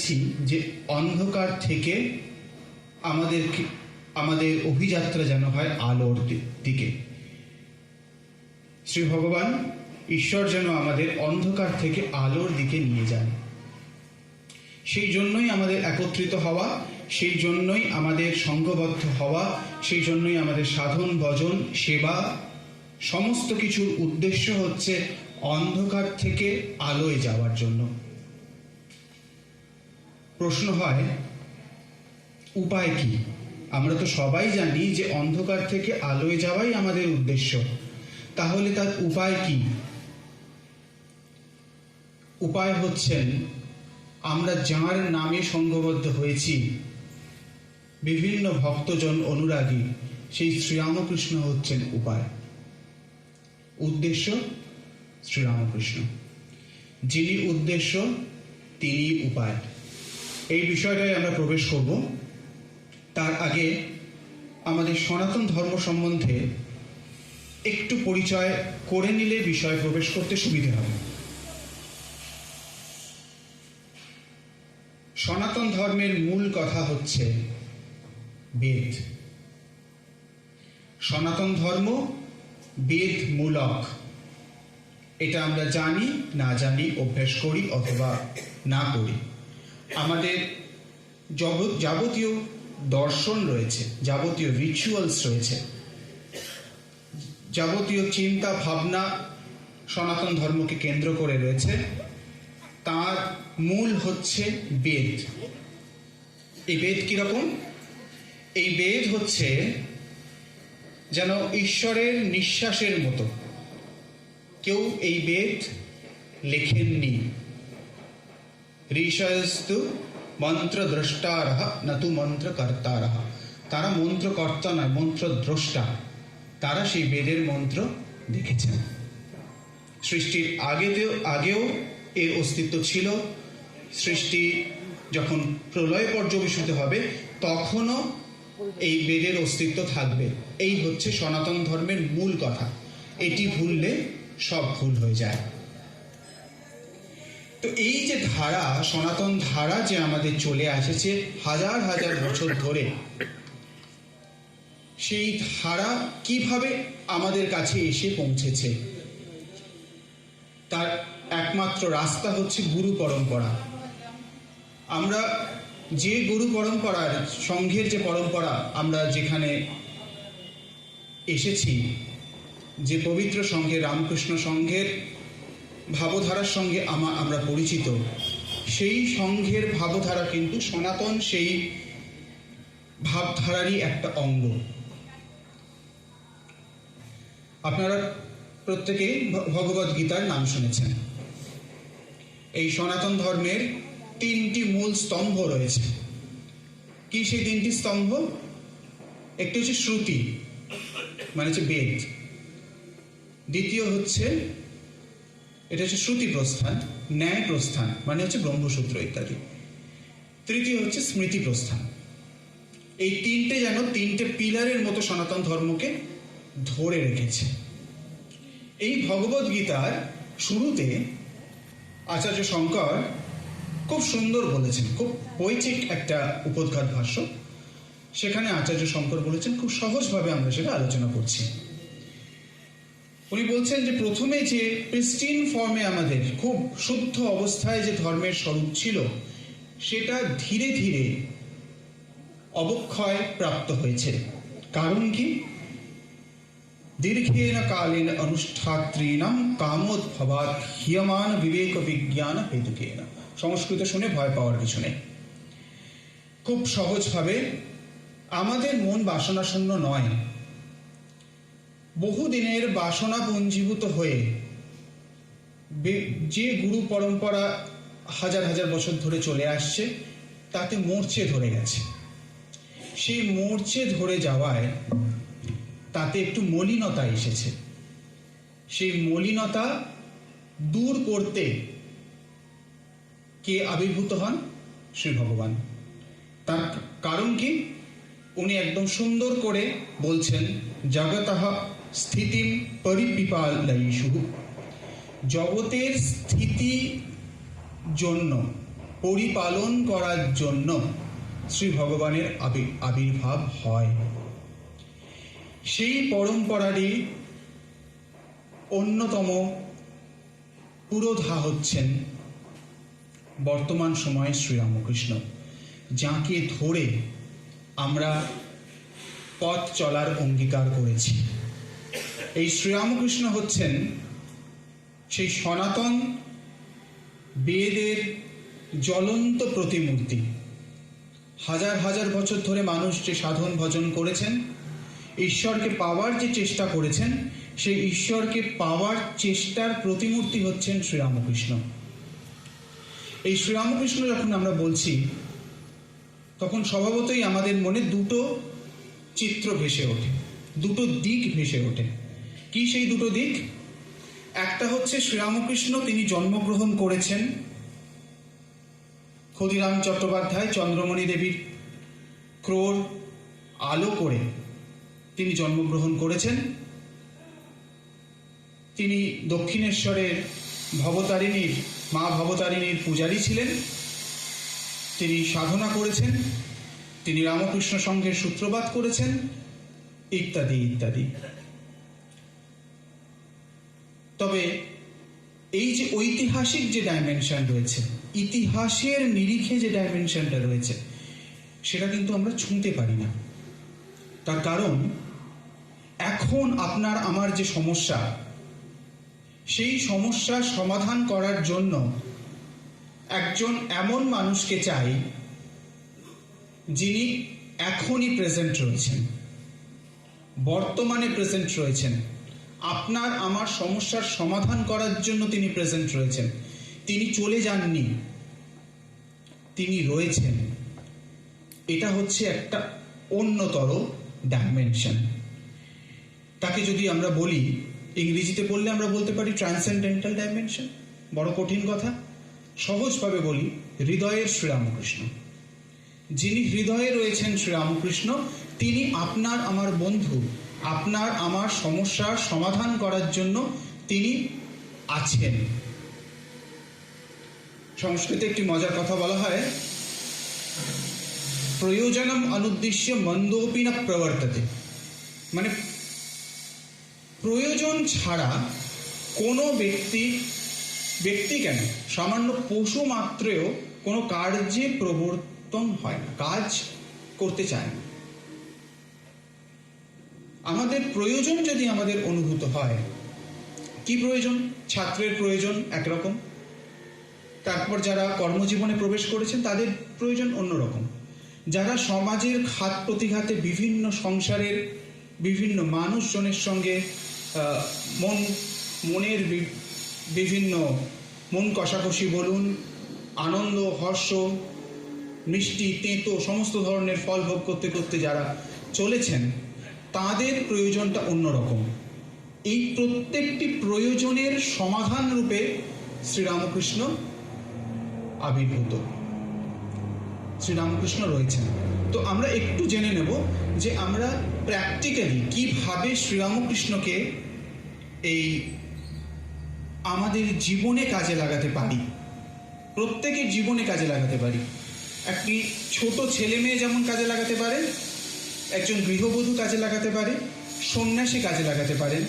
চাইছি যে অন্ধকার থেকে আমাদের আমাদের অভিযাত্রা যেন হয় আলোর দিকে। শ্রী ভগবান, ঈশ্বর যেন আমাদের অন্ধকার থেকে আলোর দিকে নিয়ে যান। সেই জন্যই আমাদের একত্রিত হওয়া, সেই জন্যই আমাদের সংঘবদ্ধ হওয়া, সেই জন্যই আমাদের সাধন, ভজন, সেবা, সমস্ত কিছুর উদ্দেশ্য হচ্ছে অন্ধকার থেকে আলোয় যাওয়ার জন্য। প্রশ্ন হয়, উপায় কি? আমরা তো সবাই জানি যে অন্ধকার থেকে আলোয় যাওয়াই আমাদের উদ্দেশ্য। তাহলে তার উপায় কি? উপায় হচ্ছেন, আমরা যাঁর নামে সংঘবদ্ধ হয়েছি, বিভিন্ন ভক্তজন অনুরাগী, সেই শ্রীরামকৃষ্ণ হচ্ছেন উপায়। উদ্দেশ্য? শ্রীরামকৃষ্ণ। যিনি উদ্দেশ্য তিনি উপায়। এই বিষয়টায় আমরা প্রবেশ করব। তার আগে আমাদের সনাতন ধর্ম সম্বন্ধে একটু পরিচয় করে নিলে বিষয়ে প্রবেশ করতে সুবিধে হবে। সনাতন ধর্মের মূল কথা হচ্ছে বেদ। সনাতন ধর্ম বেদ মূলক এটা আমরা জানি, না জানি, অভ্যাস করি অথবা না করি। আমাদের যাবতীয় দর্শন রয়েছে, যাবতীয় রিচুয়ালস রয়েছে। যাবতীয় চিন্তা, ভাবনা সনাতন ধর্মকে কেন্দ্র করে রয়েছে। তার মূল হচ্ছে বেদ। এই বেদ কীরকম? এই বেদ হচ্ছে যেন ঈশ্বরের নিঃশ্বাসের মতো। কেউ এই বেদ লেখেননি। ঋষস্তু মন্ত্রদ্রষ্টারহ নতু মন্ত্রকর্তারহ তারা মন্ত্রকর্তা নয় মন্ত্রদ্রষ্টা তারা সেই বেদের মন্ত্র দেখেছেন সৃষ্টির আগেতেও আগেও এর অস্তিত্ব ছিল। সৃষ্টি যখন প্রলয় পর্যবেসিত হবে, তখনও এই বেদের অস্তিত্ব থাকবে। এই হচ্ছে সনাতন ধর্মের মূল কথা। এটি ভুললে সব ভুল হয়ে যায়। তো এই যে ধারা, সনাতন ধারা যে আমাদের চলে আসেছে হাজার হাজার বছর ধরে, সেই ধারা কীভাবে আমাদের কাছে এসে পৌঁছেছে? তার একমাত্র রাস্তা হচ্ছে গুরু পরম্পরা। আমরা যে গুরু পরম্পরার সংঘের যে পরম্পরা আমরা যেখানে এসেছি, যে পবিত্র সংঘে রামকৃষ্ণ সংঘের ভাবধারার সঙ্গে আমা আমরা পরিচিত। সেই সংঘের ভাবধারা কিন্তু সনাতন সেই ভাবধারারই একটা অঙ্গ। আপনারা প্রত্যেকেই ভগবত গীতার নাম শুনেছেন। এই সনাতন ধর্মের তিনটি মূল স্তম্ভ রয়েছে। কি সেই তিনটি স্তম্ভ? একটি হচ্ছে শ্রুতি মানে হচ্ছে বেদ। দ্বিতীয় হচ্ছে এটা হচ্ছে শ্রুতি প্রস্থান ন্যায় প্রস্থান মানে হচ্ছে ব্রহ্মসূত্র ইত্যাদি। তৃতীয় হচ্ছে স্মৃতি প্রস্থান এই তিনটে যেন তিনটে পিলারের মতো সনাতন ধর্মকে ধরে রেখেছে। এই ভগবত গীতার শুরুতে আচার্য শঙ্কর খুব সুন্দর বলেছেন, খুব পৈচিক একটা উপোদ্ঘাত ভাষ্য। সেখানে আচার্য শঙ্কর বলেছেন, খুব সহজভাবে আমরা সেটা আলোচনা করছি। উনি বলছেন যে প্রথমে যে প্রিস্টিন ফর্মে আমাদের খুব শুদ্ধ অবস্থায় যে ধর্মের স্বরূপ ছিল, সেটা ধীরে ধীরে অবক্ষয় প্রাপ্ত হয়েছে। কারণ কি? দীর্ঘেন কালীন অনুষ্ঠাত্রীনাম কামোদ্ভবাত হিয়মান বিবেক বিজ্ঞান হেতুকেন। সংস্কৃত শুনে ভয় পাওয়ার কিছু নেই। খুব সহজভাবে আমাদের মন বাসনাশূন্য নয়। বহুদিনের বাসনা পঞ্জীভূত হয়ে যে গুরু পরম্পরা হাজার হাজার বছর ধরে চলে আসছে, তাতে মরচে ধরে গেছে। সেই মরচে ধরে যাওয়ায় তাতে একটু মলিনতা এসেছে। সেই মলিনতা দূর করতে কে আবির্ভূত হন? শ্রী ভগবান। তার কারণ কি? উনি একদম সুন্দর করে বলছেন, জগতঃ স্থিতিম পরিপিপালয়িষু জগতের স্থিতি জন্য, পরিপালন করার জন্য শ্রী ভগবানের আবি- আবির্ভাব হয়। সেই পরম্পরারই অন্যতম পুরোধা হচ্ছেন বর্তমান সময়ে শ্রীরামকৃষ্ণ, যাকে ধরে আমরা পথ চলার অঙ্গীকার করেছি। এই শ্রীরামকৃষ্ণ হচ্ছেন সেই সনাতন বেদের জ্বলন্ত প্রতিমূর্তি। হাজার হাজার বছর ধরে মানুষ যে সাধন ভজন করেছেন, ঈশ্বরকে পাওয়ার যে চেষ্টা করেছেন, সেই ঈশ্বরকে পাওয়ার চেষ্টার প্রতিমূর্তি হচ্ছেন শ্রীরামকৃষ্ণ। এই শ্রীরামকৃষ্ণ যখন আমরা বলছি, তখন স্বভাবতই আমাদের মনে দুটো চিত্র ভেসে ওঠে, দুটো দিক ভেসে ওঠে। কি সেই দুটো দিক? একটা হচ্ছে শ্রীরামকৃষ্ণ তিনি জন্মগ্রহণ করেছেন ক্ষুদিরাম চট্টোপাধ্যায় চন্দ্রমণি দেবীর ক্রোর আলো করে তিনি জন্মগ্রহণ করেছেন। তিনি দক্ষিণেশ্বরের ভবতারিণীর, মা ভবতারিণীর পূজারী ছিলেন। তিনি সাধনা করেছেন। তিনি রামকৃষ্ণ সংঘের সূত্রপাত করেছেন। ইত্যাদি ইত্যাদি। তবে এই যে ঐতিহাসিক যে ডাইমেনশন রয়েছে, ইতিহাসের নিরিখে যে ডাইমেনশনটা রয়েছে, সেটা কিন্তু আমরা ছুঁতে পারি না। তার কারণ, এখন আপনার আমার যে সমস্যা, সেই সমস্যার সমাধান করার জন্য একজন এমন মানুষকে চাই, যিনি এখনই প্রেজেন্ট রয়েছেন, বর্তমানে প্রেজেন্ট রয়েছেন। আপনার আমার সমস্যার সমাধান করার জন্য তিনি প্রেজেন্ট রয়েছেন। তিনি চলে যাননি। তিনি রয়েছেন। এটা হচ্ছে একটা অন্যতর ডাইমেনশন তাকে যদি আমরা বলি, ইংরেজিতে বললে আমরা বলতে পারি ট্রান্সেন্ডেন্টাল ডাইমেনশন বড় কঠিন কথা। সহজভাবে বলি, হৃদয়ের শ্রীরামকৃষ্ণ। যিনি হৃদয়ে রয়েছেন শ্রীরামকৃষ্ণ, তিনি আপনার আমার বন্ধু। আপনার, আমার সমস্যার সমাধান করার জন্য তিনি আছেন। সংস্কৃতে একটি মজার কথা বলা হয়, প্রয়োজনম অনুদ্দেশ্য মন্দোপি না প্রবর্ততে। মানে প্রয়োজন ছাড়া কোনো ব্যক্তি ব্যক্তি কেন? সামান্য পশু মাত্রেও কোনো কার্যে প্রবর্তন হয় না, কাজ করতে চায় না। আমাদের প্রয়োজন যদি আমাদের অনুভূত হয়, কি প্রয়োজন? ছাত্রের প্রয়োজন একরকম। তারপর যারা কর্মজীবনে প্রবেশ করেছেন, তাদের প্রয়োজন অন্যরকম। যারা সমাজের ঘাত প্রতিঘাতে বিভিন্ন সংসারের বিভিন্ন মানুষজনের সঙ্গে মন, মনের বিভিন্ন মন কষাকষি বলুন, আনন্দ, হর্ষ, মিষ্টি, তেঁতো, সমস্ত ধরনের ফল ভোগ করতে করতে যারা চলেছেন তাদের প্রয়োজনটা অন্যরকম। এই প্রত্যেকটি প্রয়োজনের সমাধান রূপে শ্রীরামকৃষ্ণ আবির্ভূত। শ্রীরামকৃষ্ণ রয়েছেন। তো আমরা একটু জেনে নেব যে আমরা প্র্যাকটিক্যালি কীভাবে শ্রীরামকৃষ্ণকে এই আমাদের জীবনে কাজে লাগাতে পারি? প্রত্যেকের জীবনে কাজে লাগাতে পারি। একটি ছোট ছেলে মেয়ে যেমন কাজে লাগাতে পারে একজন গৃহবধূ কাজে লাগাতে পারে, সন্ন্যাসী কাজে লাগাতে পারেন,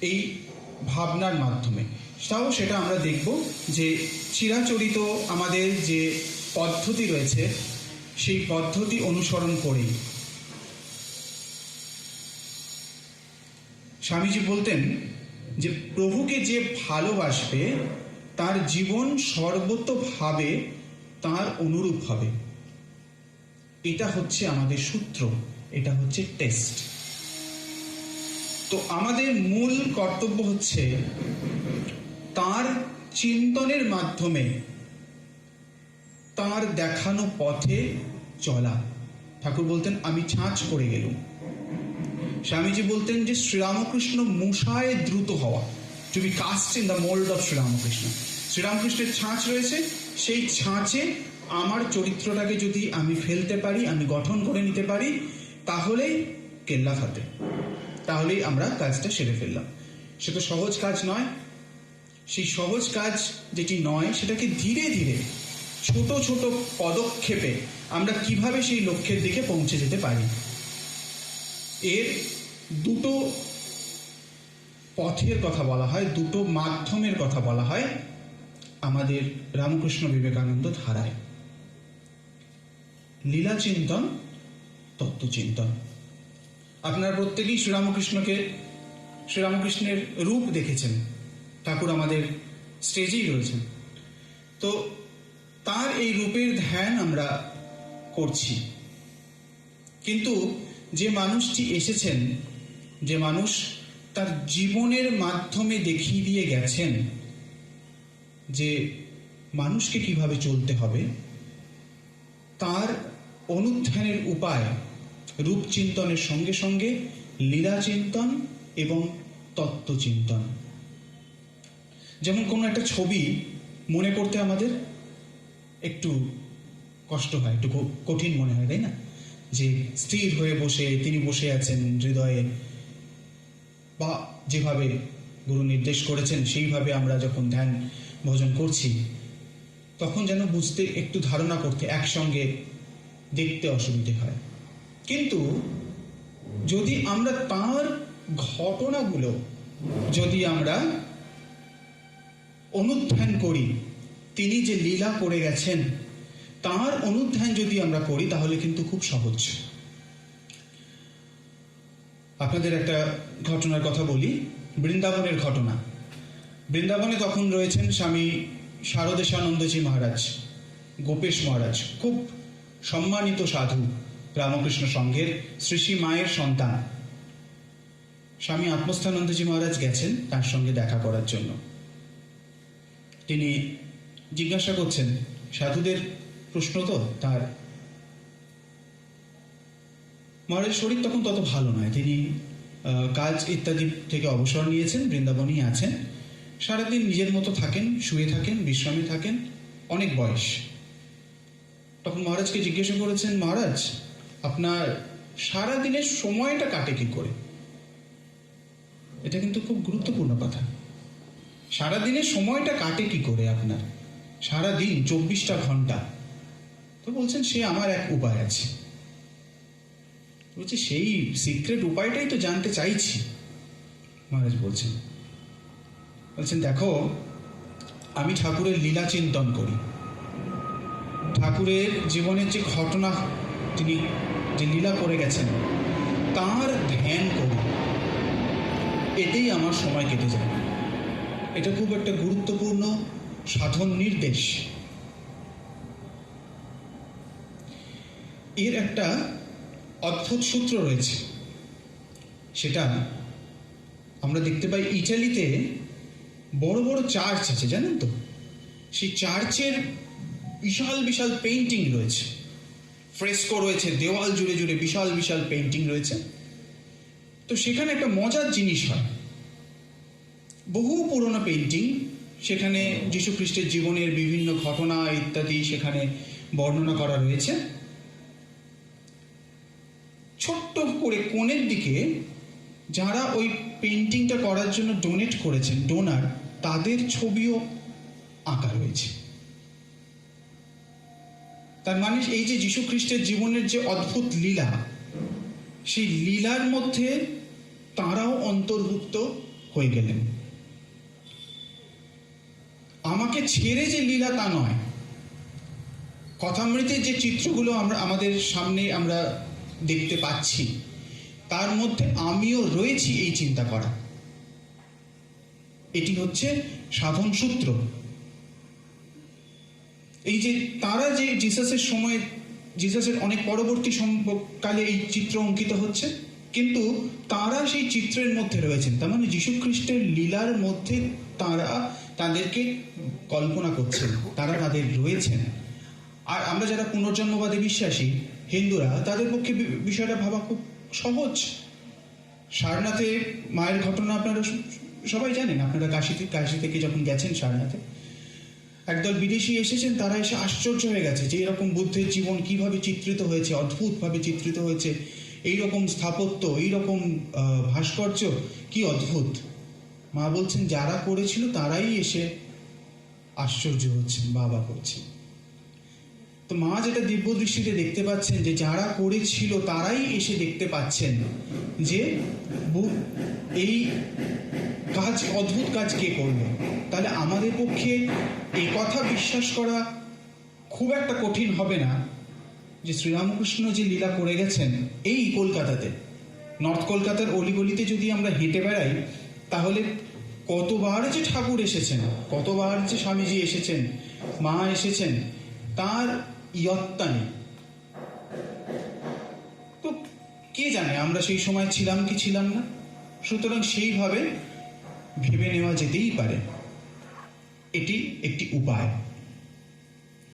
এই ভাবনার মাধ্যমে। তাও সেটা আমরা দেখব যে চিরাচরিত আমাদের যে পদ্ধতি রয়েছে, সেই পদ্ধতি অনুসরণ করেই। স্বামীজি বলতেন যে, প্রভুকে যে ভালোবাসবে, তার জীবন সর্বতভাবে তার অনুরূপ হবে। এটা হচ্ছে আমাদের সূত্র। এটা হচ্ছে টেস্ট তো আমাদের মূল কর্তব্য হচ্ছে তার চিন্তনের মাধ্যমে তার দেখানো পথে চলা। ঠাকুর বলতেন, আমি ছাঁচ করে গেলুম। স্বামীজি বলতেন যে, শ্রীরামকৃষ্ণ মূষায় দ্রুত হওয়া। To be cast in the mould of Sriramakrishna. শ্রীরামকৃষ্ণের ছাঁচ রয়েছে। সেই ছাঁচে আমার চরিত্রটাকে যদি আমি ফেলতে পারি, আমি গঠন করে নিতে পারি তাহলেই কেল্লা ফাতে তাহলেই আমরা কাজটা সেরে ফেললাম। সে তো সহজ কাজ নয়। সেই সহজ কাজ যেটি নয়, সেটাকে ধীরে ধীরে, ছোট ছোট পদক্ষেপে আমরা কীভাবে সেই লক্ষ্যের দিকে পৌঁছে যেতে পারি? এর দুটো পথের কথা বলা হয়, দুটো মাধ্যমের কথা বলা হয় আমাদের রামকৃষ্ণ বিবেকানন্দ ধারায়। লীলা চিন্তন তত্ত্বচিন্তন। আপনারা প্রত্যেকেই শ্রীরামকৃষ্ণকে শ্রীরামকৃষ্ণের রূপ দেখেছেন। ঠাকুর আমাদের স্টেজেই রয়েছেন। তো তার এই রূপের ধ্যান আমরা করছি। কিন্তু যে মানুষটি এসেছেন, যে মানুষ তার জীবনের মাধ্যমে দেখিয়ে দিয়ে গেছেন, যে মানুষকে কীভাবে চলতে হবে, তার অনুধ্যানের উপায় রূপচিন্তনের সঙ্গে সঙ্গে লীলা চিন্তন এবং তত্ত্বচিন্তন। যেমন কোনো একটা ছবি মনে করতে আমাদের একটু কষ্ট হয়, একটু কঠিন মনে হয়, তাই না? যে স্থির হয়ে বসে, তিনি বসে আছেন হৃদয়ে। বা যেভাবে গুরু নির্দেশ করেছেন, সেইভাবে আমরা যখন ধ্যান ভোজন করছি, তখন যেন বুঝতে একটু ধারণা করতে, একসঙ্গে দেখতে অসুবিধে হয়। কিন্তু যদি আমরা তার ঘটনাগুলো যদি আমরা অনুধ্যান করি, তিনি যে লীলা করে গেছেন, তার অনুধ্যান যদি আমরা করি, তাহলে কিন্তু খুব সহজ। আপনাদের একটা ঘটনার কথা বলি, বৃন্দাবনের ঘটনা। বৃন্দাবনে তখন রয়েছেন স্বামী শারদেশানন্দজি মহারাজ, গোপেশ মহারাজ, খুব সম্মানিত সাধু। রামকৃষ্ণ সংঘের শ্রী শ্রী মায়ের সন্তান। স্বামী আত্মস্থানন্দজি মহারাজ গেছেন তার সঙ্গে দেখা করার জন্য। তিনি জিজ্ঞাসা করছেন, সাধুদের প্রশ্ন তো তার। মহারাজের শরীর তখন তত ভালো নয়। তিনি কাজ ইত্যাদি থেকে অবসর নিয়েছেন, বৃন্দাবনেই আছেন। সারাদিন নিজের মতো থাকেন, শুয়ে থাকেন, বিশ্রামে থাকেন, অনেক বয়স। তখন মহারাজকে জিজ্ঞাসা করেছেন, মহারাজ আপনার সারা দিনের সময়টা কাটে কি করে? এটা কিন্তু খুব গুরুত্বপূর্ণ কথা। সারা দিনের সময়টা কাটে কি করে আপনার? সারা দিন চব্বিশটা ঘণ্টা। তো বলছেন সে আমার এক উপায় আছে। বলছি, সেই সিক্রেট উপায়টাই তো জানতে চাইছি। মহারাজ বলছেন বলছেন, দেখো, আমি ঠাকুরের লীলা চিন্তন করি। ঠাকুরের জীবনের যে ঘটনা তিনি যে লীলা করে গেছেন, তার ধ্যান করি এতেই আমার সময় কেটে যায়। এটা খুব একটা গুরুত্বপূর্ণ, সাধন নির্দেশ। এর একটা অদ্ভুত সূত্র রয়েছে। সেটা আমরা দেখতে পাই ইটালিতে বড় বড় চার্চ আছে, জানেন তো? সেই চার্চের বিশাল বিশাল পেন্টিং রয়েছে। ফ্রেস্কো রয়েছে, দেওয়াল জুড়ে জুড়ে বিশাল বিশাল পেন্টিং রয়েছে। তো সেখানে একটা মজার জিনিস হয়। বহু পুরনো পেন্টিং সেখানে যীশু খ্রিস্টের জীবনের বিভিন্ন ঘটনা ইত্যাদি সেখানে বর্ণনা করা রয়েছে। ছোট্ট করে কোণের দিকে যারা ওই পেন্টিংটা করার জন্য ডোনেট করেছেন ডোনার তাদের ছবিও আঁকা রয়েছে। তার মানে এই যে যীশু খ্রিস্টের জীবনের যে অদ্ভুত লীলা, সেই লীলার মধ্যে তারাও অন্তর্ভুক্ত হয়ে গেলেন। আমাকে ছেড়ে যে লীলা তা নয়, কথামৃতের যে চিত্রগুলো আমরা, আমাদের সামনে আমরা দেখতে পাচ্ছি, তার মধ্যে আমিও রয়েছি এই চিন্তা করা। এটি হচ্ছে সাধন সূত্র এই যে তারা যে জিসাসের সময়, জিসাসের অনেক পরবর্তী কালে এই চিত্র অঙ্কিত হচ্ছে, কিন্তু তারা সেই চিত্রের মধ্যে রয়েছেন। তার মানে যীশু খ্রিস্টের লীলার মধ্যে তারা তাদেরকে কল্পনা করছেন, তারা তাদের রয়েছেন। আর আমরা যারা পুনর্জন্মবাদে বিশ্বাসী, হিন্দুরা, তাদের পক্ষে বিষয়টা ভাবা খুব সহজ। সারনাথে মায়ের ঘটনা আপনারা সবাই জানেন, আপনারা কাশিতে, কাশি থেকে যখন গেছেন সারনাথে একদল বিদেশি এসেছেন, তারা এসে আশ্চর্য হয়ে গেছে যে এরকম বুদ্ধের জীবন কীভাবে চিত্রিত হয়েছে, অদ্ভুতভাবে চিত্রিত হয়েছে এই রকম স্থাপত্য এই রকম ভাস্কর্য, কি অদ্ভুত। মা বলছেন, যারা করেছিল তারাই এসে আশ্চর্য হচ্ছেন, বাবা করছেন। তো মা যেটা দিব্য দৃষ্টিতে দেখতে পাচ্ছেন যে যারা করেছিল তারাই এসে দেখতে পাচ্ছেন যে এই কাজ, অদ্ভুত কাজ কে করল? তাহলে আমাদের পক্ষে এই কথা বিশ্বাস করা খুব একটা কঠিন হবে না যে শ্রীরামকৃষ্ণ যে লীলা করে গেছেন এই কলকাতাতে। নর্থ কলকাতার অলিগলিতে যদি আমরা হেঁটে বেড়াই, তাহলে কতবার যে ঠাকুর এসেছেন, কতবার যে স্বামীজি এসেছেন, মা এসেছেন, তার ইয়ত্তা নেই তো কে জানে, আমরা সেই সময় ছিলাম কি ছিলাম না? সুতরাং সেইভাবে ভেবে নেওয়া যেতেই পারে। এটি একটি উপায়।